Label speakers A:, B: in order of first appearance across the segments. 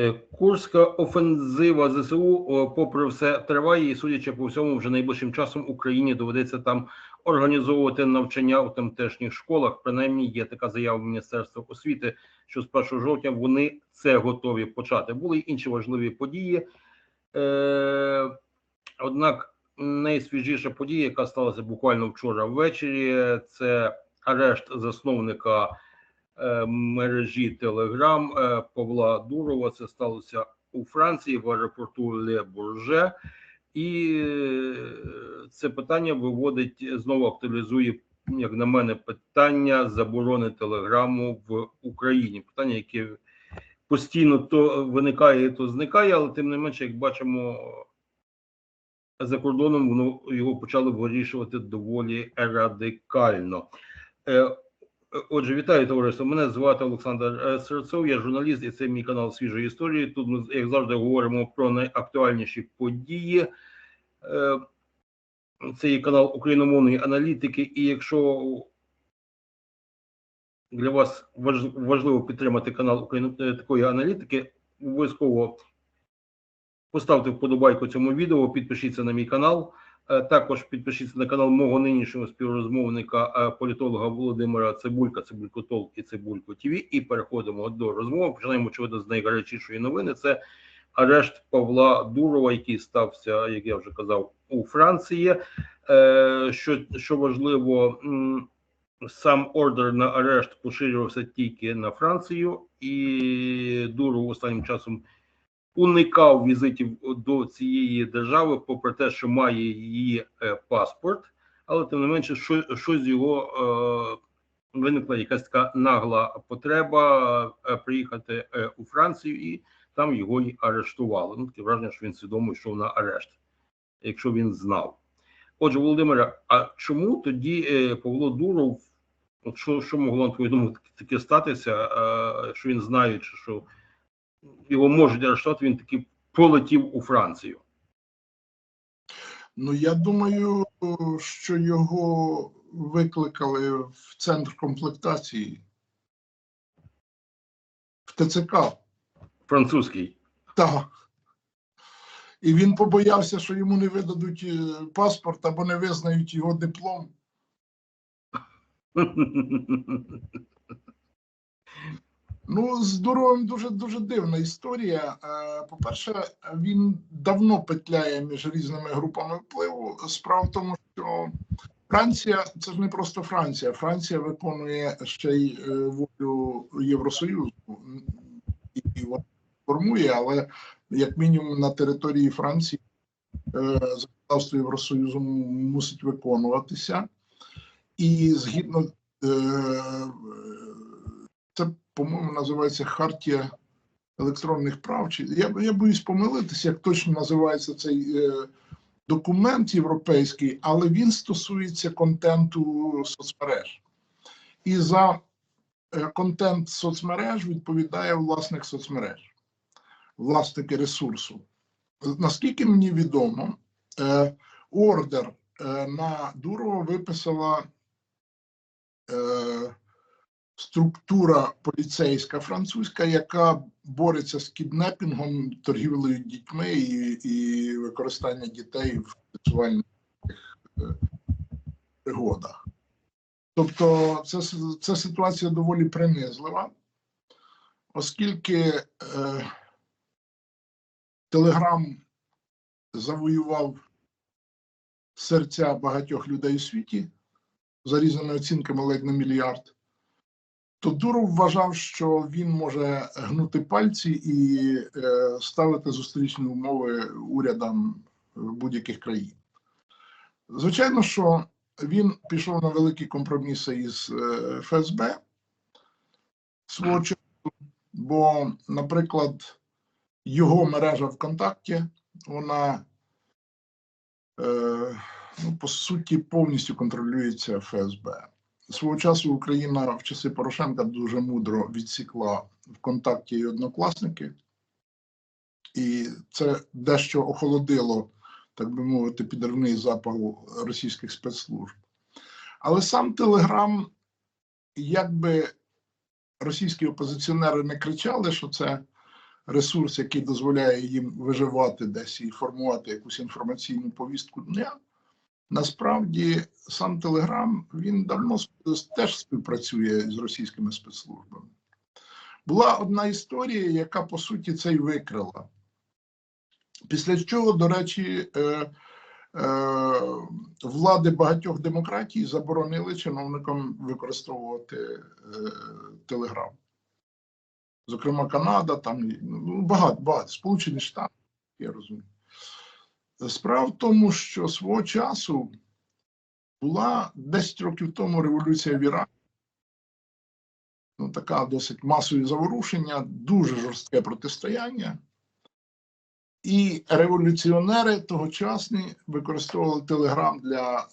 A: Е, Курська офензива ЗСУ, попри все, триває, і судячи по всьому, вже найближчим часом Україні доведеться там організовувати навчання у тамтешніх школах. Принаймні, є така заява Міністерства освіти, що з 1 жовтня вони це готові почати. Були й інші важливі події. Е, однак найсвіжіша подія, яка сталася буквально вчора ввечері, це арешт засновника мережі Телеграм е, Павла Дурова. Це сталося у Франції в аеропорту Ле Бурже. І е, це питання виводить знову актуалізує, як на мене, питання заборони телеграму в Україні. Питання, яке постійно то виникає, то зникає, але тим не менше, як бачимо, за кордоном воно його почали вирішувати доволі радикально. Е, Отже, вітаю товариство. Мене звати Олександр е, Серцов, я журналіст, і це мій канал свіжої історії. Тут ми, як завжди, говоримо про найактуальніші події. Е, Це є канал україномовної аналітики. І якщо для вас важливо підтримати канал Україно- е, такої аналітики, обов'язково поставте вподобайку цьому відео, підпишіться на мій канал. Е, Також підпишіться на канал мого нинішнього співрозмовника е, політолога Володимира Цибулька, Цибулькотол і Цибулько ТВ. І переходимо до розмови. Починаємо очевидно з найгарячішої новини. Це арешт Павла Дурова, який стався, як я вже казав, у Франції. Е, Що, що важливо, сам ордер на арешт поширювався тільки на Францію, і Дуров останнім часом уникав візитів до цієї держави, попри те, що має її е, паспорт, але тим не менше, що, що з його е, виникла якась така нагла потреба е, приїхати у Францію, і там його й арештували. Ну таке враження, що він свідомо йшов на арешт, якщо він знав. Отже, Володимире, а чому тоді Павло Дуров, от що, що могло на твою думку таке статися, що він знаючи, що його можуть арештувати, він таки полетів у Францію.
B: Ну, я думаю, що його викликали в центр комплектації в ТЦК.
A: Французький.
B: Так. І він побоявся, що йому не видадуть е, паспорт або не визнають його диплом. Ну, з Дуровим дуже дуже дивна історія. Е, По-перше, він давно петляє між різними групами впливу. Справа в тому, що Франція це ж не просто Франція. Франція виконує ще й е, волю Євросоюзу і вона формує, але як мінімум на території Франції е, законодавство Євросоюзу мусить виконуватися. І згідно це, по-моєму, називається Хартія електронних прав. Чи я, я боюсь помилитися, як точно називається цей е, документ європейський, але він стосується контенту соцмереж. І за е, контент соцмереж відповідає власник соцмереж, власники ресурсу. Наскільки мені відомо, е, ордер е, на Дурова виписала. Е, структура поліцейська французька, яка бореться з кіднепінгом, торгівлею дітьми і, і використання дітей в сексуальних е, пригодах. Тобто, це, це ситуація доволі принизлива, оскільки е, Телеграм завоював серця багатьох людей у світі за різними оцінками ледь на мільярд то Дуров вважав, що він може гнути пальці і е, ставити зустрічні умови урядам е, будь-яких країн. Звичайно, що він пішов на великі компроміси із е, ФСБ свого часу, бо, наприклад, його мережа ВКонтакті, вона ну, по суті повністю контролюється ФСБ. Свого часу Україна в часи Порошенка дуже мудро відсікла ВКонтакті і однокласники, і це дещо охолодило, так би мовити, підривний запал російських спецслужб. Але сам Телеграм, якби російські опозиціонери не кричали, що це ресурс, який дозволяє їм виживати десь і формувати якусь інформаційну повістку дня. Насправді сам Телеграм він давно теж співпрацює з російськими спецслужбами. Була одна історія, яка по суті це й викрила. Після чого, до речі, е, е, влади багатьох демократій заборонили чиновникам використовувати е, Телеграм. Зокрема, Канада, там ну, багато, багато, Сполучені Штати, я розумію. Справа в тому, що свого часу була 10 років тому революція в Ірані. Ну, така досить масові заворушення, дуже жорстке протистояння. І революціонери тогочасні використовували Телеграм для е,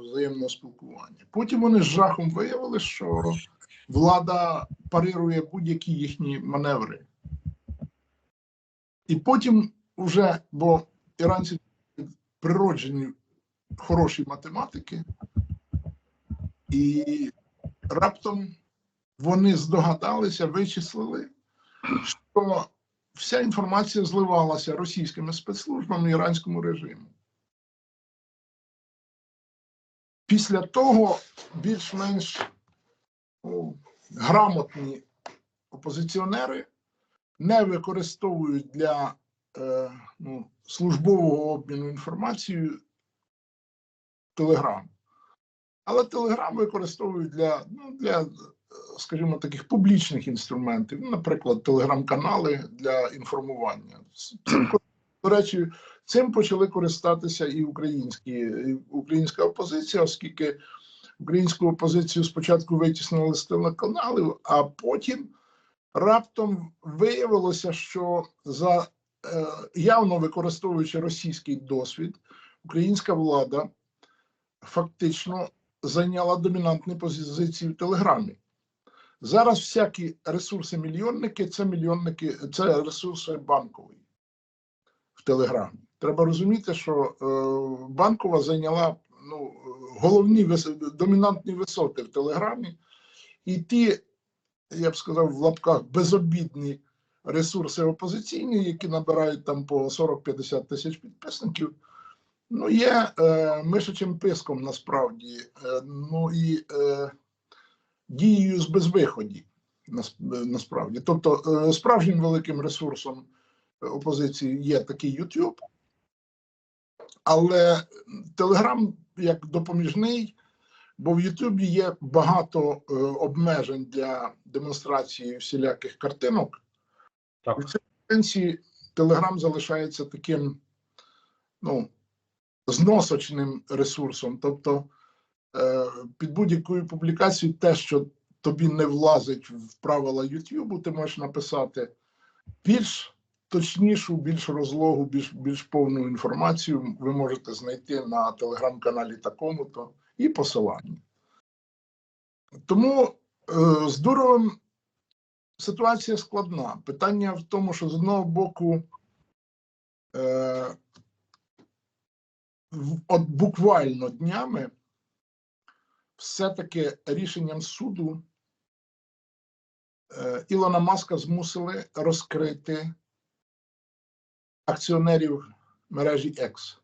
B: взаємного спілкування. Потім вони з жахом виявили, що влада парирує будь-які їхні маневри. І потім вже, бо іранці природжені хороші математики, і раптом вони здогадалися, вичислили, що вся інформація зливалася російськими спецслужбами іранському режиму. Після того більш-менш ну, грамотні опозиціонери не використовують для ну, службового обміну інформацією Телеграм. Але Телеграм використовують для, ну, для, е, скажімо, таких публічних інструментів, ну, наприклад, телеграм-канали для інформування. До речі, цим почали користатися і українські, і українська опозиція, оскільки українську опозицію спочатку витіснили з телеканалів, а потім раптом виявилося, що за е, явно використовуючи російський досвід, українська влада фактично зайняла домінантні позиції в Телеграмі. Зараз всякі ресурси-мільйонники це мільйонники, це ресурси банкові в Телеграмі. Треба розуміти, що е, банкова зайняла ну, головні домінантні висоти в Телеграмі, і ті, я б сказав, в лапках безобідні ресурси опозиційні, які набирають там по 40-50 тисяч підписників, ну, є е, мишачим писком насправді. Е, ну і е, дією з безвиході, нас- е, насправді. Тобто, е, справжнім великим ресурсом опозиції є такий YouTube, але Telegram як допоміжний, бо в Ютубі є багато е, обмежень для демонстрації всіляких картинок.
A: Так.
B: В цій сенсі Telegram залишається таким ну, зносочним ресурсом. Тобто е, під будь-якою публікацією те, що тобі не влазить в правила Ютубу, ти можеш написати більш точнішу, більш розлогу, більш, більш повну інформацію ви можете знайти на телеграм-каналі такому-то і посилання. Тому е, з Дуровим ситуація складна. Питання в тому, що з одного боку, е, от буквально днями все-таки рішенням суду е, Ілона Маска змусили розкрити акціонерів мережі X.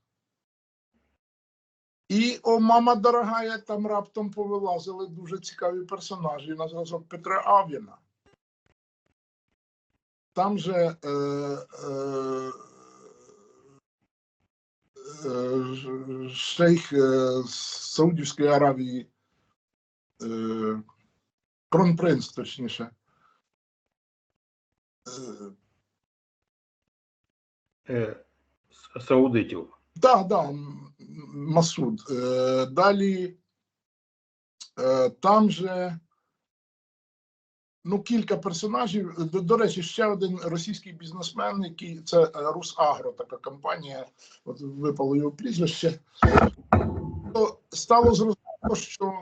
B: І о, мама дорогая, там раптом повилазили дуже цікаві персонажі на зразок Петра Авіна. Там же е, е, е, шейх е, Саудівської Аравії, е, кронпринц, точніше. Е,
A: Е, с- Саудитів.
B: Да, да, Масуд. Далі там же ну, кілька персонажів. До, до речі, ще один російський бізнесмен, який це е, Русагро, така компанія, от випало його прізвище. То стало зрозуміло, що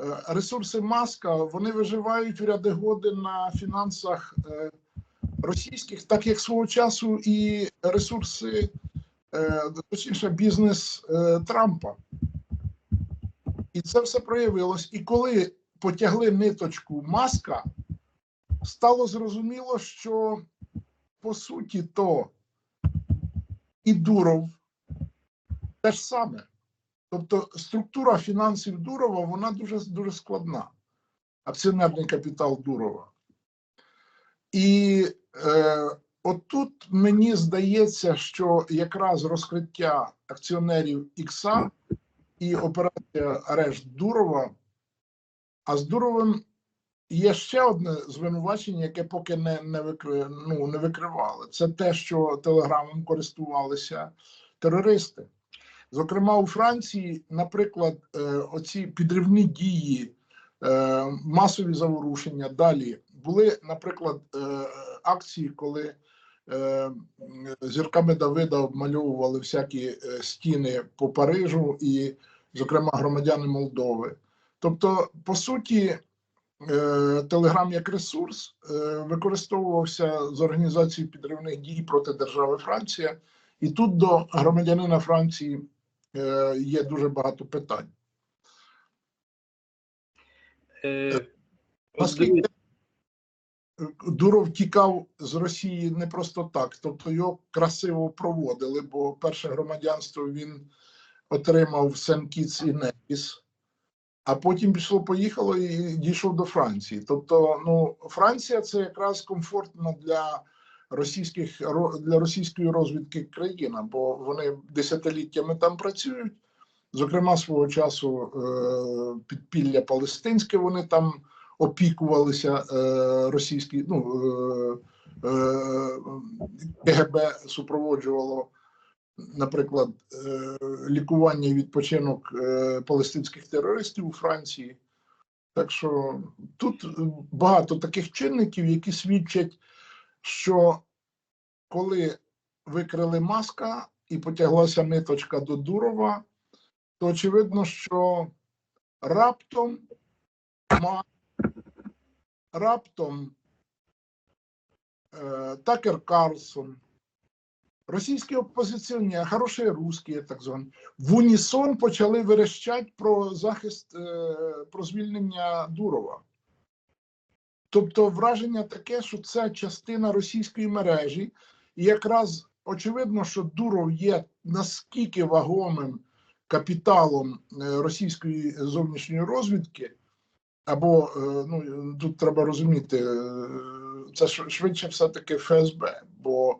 B: е, ресурси Маска вони виживають в ряди годи на фінансах е, російських, так як свого часу і ресурси точніше, бізнес Трампа. І це все проявилось. І коли потягли ниточку маска, стало зрозуміло, що по суті, то і Дуров те ж саме. Тобто структура фінансів Дурова вона дуже, дуже складна. Акціонерний капітал Дурова. І е, отут мені здається, що якраз розкриття акціонерів Ікса і операція арешт Дурова, а з Дуровим є ще одне звинувачення, яке поки не, не, викри, ну, не викривали. Це те, що телеграмом користувалися терористи. Зокрема, у Франції, наприклад, е, оці підривні дії, е, масові заворушення. Далі були, наприклад, е, акції, коли зірками Давида обмальовували всякі стіни по Парижу, і, зокрема, громадяни Молдови. Тобто, по суті, Телеграм як ресурс е, використовувався з організацією підривних дій проти держави Франція, і тут до громадянина Франції е, є дуже багато питань.
A: Е,
B: Оскільки Дуров тікав з Росії не просто так, тобто його красиво проводили, бо перше громадянство він отримав в Сен-Кіц і Невіс, а потім пішло, поїхало і дійшов до Франції. Тобто, ну, Франція це якраз комфортно для російських ро- для російської розвідки країна, бо вони десятиліттями там працюють. Зокрема, свого часу е, підпілля палестинське вони там опікувалися е, російські, ну е, е, КГБ супроводжувало, наприклад, е, лікування і відпочинок е, палестинських терористів у Франції. Так що тут багато таких чинників, які свідчать, що коли викрили маска і потяглася ниточка до Дурова, то очевидно, що раптом раптом е, Такер Карлсон, російські опозиціонери, хороші русські, так звані, в унісон почали верещать про захист, е, про звільнення Дурова. Тобто враження таке, що це частина російської мережі, і якраз очевидно, що Дуров є наскільки вагомим капіталом е, російської зовнішньої розвідки, або е, ну тут треба розуміти, це швидше все-таки ФСБ, бо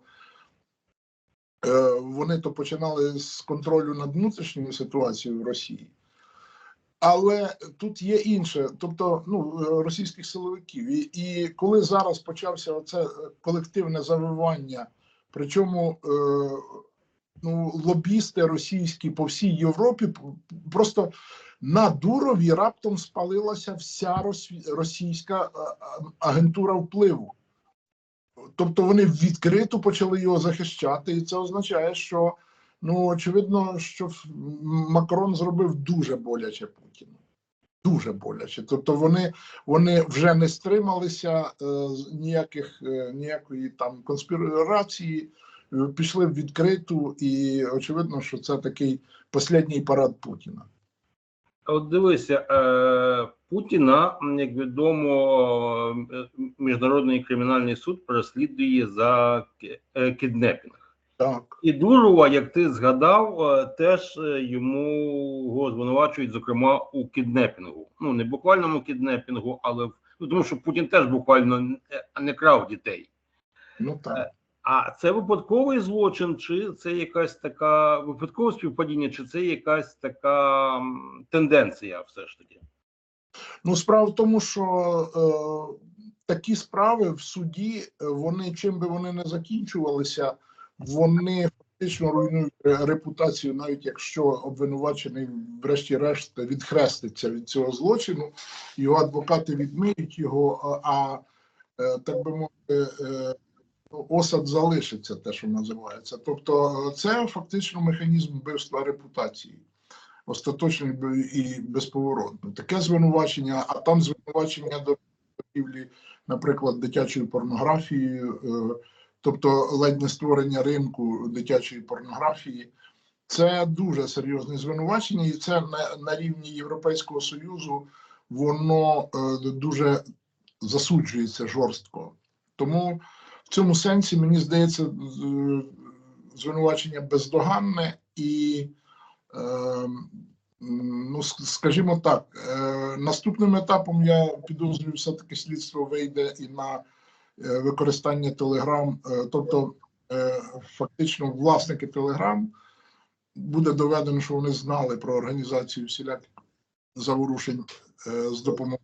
B: вони то починали з контролю над внутрішньою ситуацією в Росії. Але тут є інше, тобто ну, е, російських силовиків. І, і коли зараз почався оце е, колективне завивання, причому е, ну, лобісти російські по всій Європі просто на Дурові раптом спалилася вся російська е, е, агентура впливу. Тобто вони відкрито почали його захищати, і це означає, що ну очевидно, що Макрон зробив дуже боляче Путіну. Дуже боляче. Тобто вони, вони вже не стрималися е, ніяких е, ніякої там конспірації, е, пішли в відкриту, і очевидно, що це такий останній парад Путіна.
A: От дивися, е, Путіна, як відомо, міжнародний кримінальний суд переслідує за е, кіднепінг.
B: Так.
A: І Дурова, як ти згадав, е, теж йому його звинувачують, зокрема, у кіднепінгу. Ну не буквальному кіднепінгу, але в- ну, тому що Путін теж буквально не- не крав дітей.
B: Ну так.
A: А це випадковий злочин, чи це якась така випадкове співпадіння, чи це якась така тенденція, все ж таки?
B: Ну, справа в тому, що е, такі справи в суді, е, вони чим би вони не закінчувалися, вони фактично руйнують репутацію, навіть якщо обвинувачений, врешті-решт, відхреститься від цього злочину, його адвокати відмиють його, а, а е, так би мовити, е, осад залишиться, те, що називається. Тобто, е, це фактично механізм вбивства репутації остаточно і бе- і безповоротно. Таке звинувачення, а там звинувачення до торгівлі, наприклад, дитячою порнографією, е, тобто ледь не створення ринку дитячої порнографії. Це дуже серйозне звинувачення, і це на, на рівні Європейського Союзу воно е, дуже засуджується жорстко. Тому в цьому сенсі, мені здається, звинувачення бездоганне і, е, ну, скажімо так, е, наступним етапом я підозрюю, все-таки слідство вийде і на е, використання Телеграм, тобто е, фактично власники Телеграм буде доведено, що вони знали про організацію всіляких заворушень з допомогою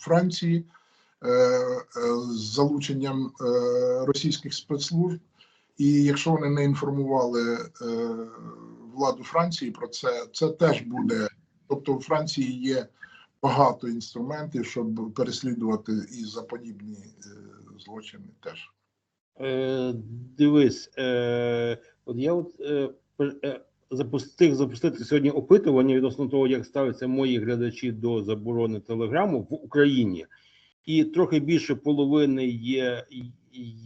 B: Франції, з залученням е, російських спецслужб. І якщо вони не інформували е, владу Франції про це, це теж буде. Тобто, у Франції є багато інструментів, щоб переслідувати і за подібні е, злочини теж.
A: Е, дивись, е, от я от е, е, запустив запустити сьогодні опитування відносно того, як ставляться мої глядачі до заборони телеграму в Україні, і трохи більше половини є,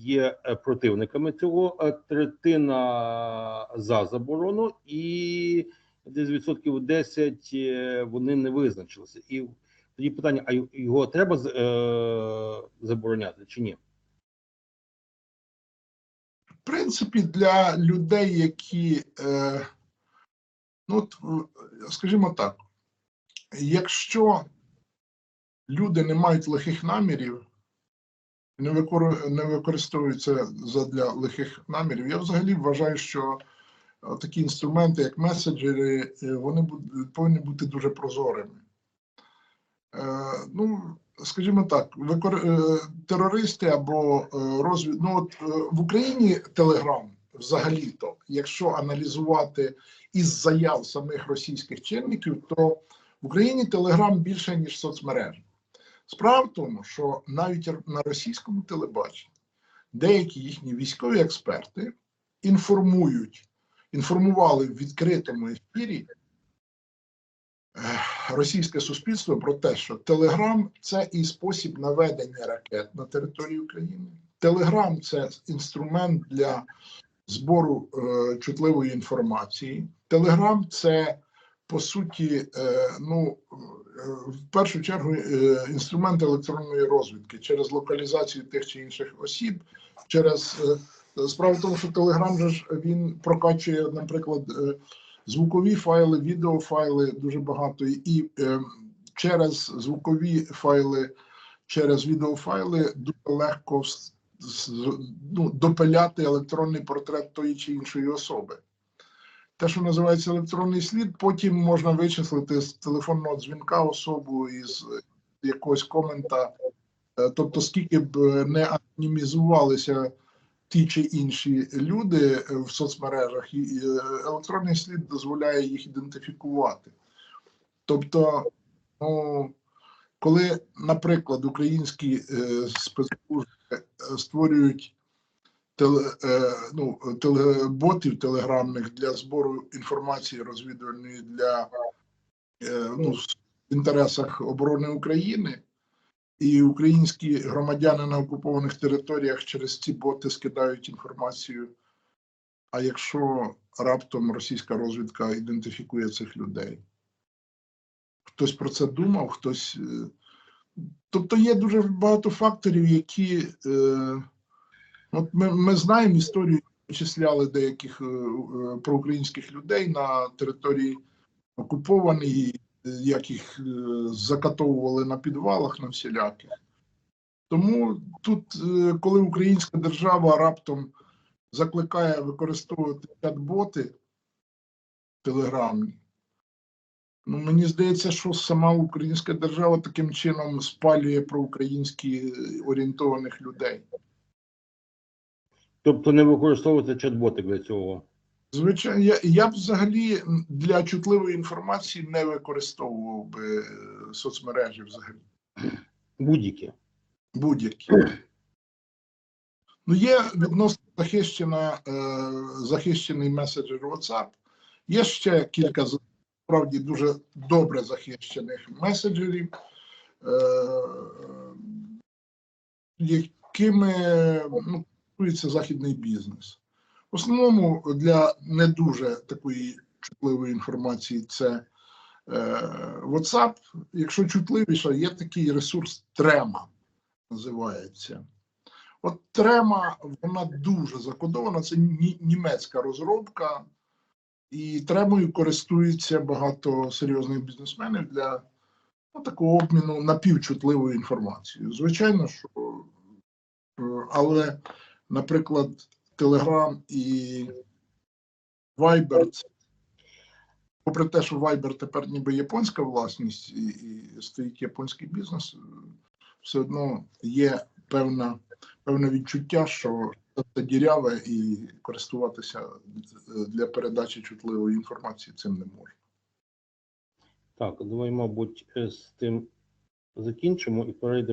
A: є е, противниками цього, третина за заборону, і десь відсотків 10 е, вони не визначилися. І тоді питання: а його треба е, забороняти чи ні?
B: В принципі, для людей, які, е, ну, от, е, скажімо так, якщо люди не мають лихих намірів, не, не використовуються задля лихих намірів, я взагалі вважаю, що е, такі інструменти, як меседжери, е, вони повинні бути дуже прозорими. Е, ну, скажімо так, терористи або розвід... ну, от, в Україні Телеграм взагалі-то, якщо аналізувати із заяв самих російських чинників, то в Україні Телеграм більше, ніж соцмережа. Справа в тому, що навіть на російському телебаченні деякі їхні військові експерти інформують, інформували в відкритому ефірі російське суспільство про те, що Телеграм це і спосіб наведення ракет на території України. Телеграм це інструмент для збору е, чутливої інформації. Телеграм це по суті, е, ну е, в першу чергу е, інструмент електронної розвідки через локалізацію тих чи інших осіб, через е, справа в тому, що Телеграм же ж він прокачує, наприклад, е, звукові файли, відеофайли дуже багато, і е, через звукові файли, через відеофайли дуже легко ну, допиляти електронний портрет тої чи іншої особи. Те, що називається електронний слід, потім можна вичислити з телефонного дзвінка особу із якогось комента. Е, Тобто, скільки б е, не анонімізувалися ті чи інші люди е, в соцмережах, і електронний слід дозволяє їх ідентифікувати. Тобто, ну, коли, наприклад, українські спецслужби створюють теле, е, ну, теле, ботів телеграмних для збору інформації розвідувальної для е, ну, в інтересах оборони України, і українські громадяни на окупованих територіях через ці боти скидають інформацію. А якщо раптом російська розвідка ідентифікує цих людей, хтось про це думав, хтось. е, Тобто є дуже багато факторів, які. Е, От ми, ми знаємо історію, вичисляли деяких е, е, проукраїнських людей на території окупованій, як їх е, закатовували на підвалах на всіляких. Тому тут, коли українська держава раптом закликає використовувати чат-боти телеграмні, ну мені здається, що сама українська держава таким чином спалює проукраїнські орієнтованих людей.
A: Тобто не використовувати чат-боти для цього.
B: Звичайно, я, я б взагалі для чутливої інформації не використовував би е, соцмережі взагалі
A: Будь-які.
B: будь-які. Ну, є відносно захищена, е, захищений меседжер WhatsApp. Є ще кілька справді дуже добре захищених меседжерів, е, якими ну, користується західний бізнес. В основному для не дуже такої чутливої інформації це е, WhatsApp. Якщо чутливіше, є такий ресурс Трема, називається. От трема вона дуже закодована. Це німецька розробка, і тремою користуються багато серйозних бізнесменів для ну, такого обміну напівчутливою інформацією. Звичайно, що е, але, наприклад, Telegram і Viber, попри те, що Viber тепер ніби японська власність і, і стоїть японський бізнес, е, все одно є певна, певне відчуття, що це діряве і користуватися е, для передачі чутливої інформації цим не можна.
A: Так, давай, мабуть, з тим закінчимо і перейдемо.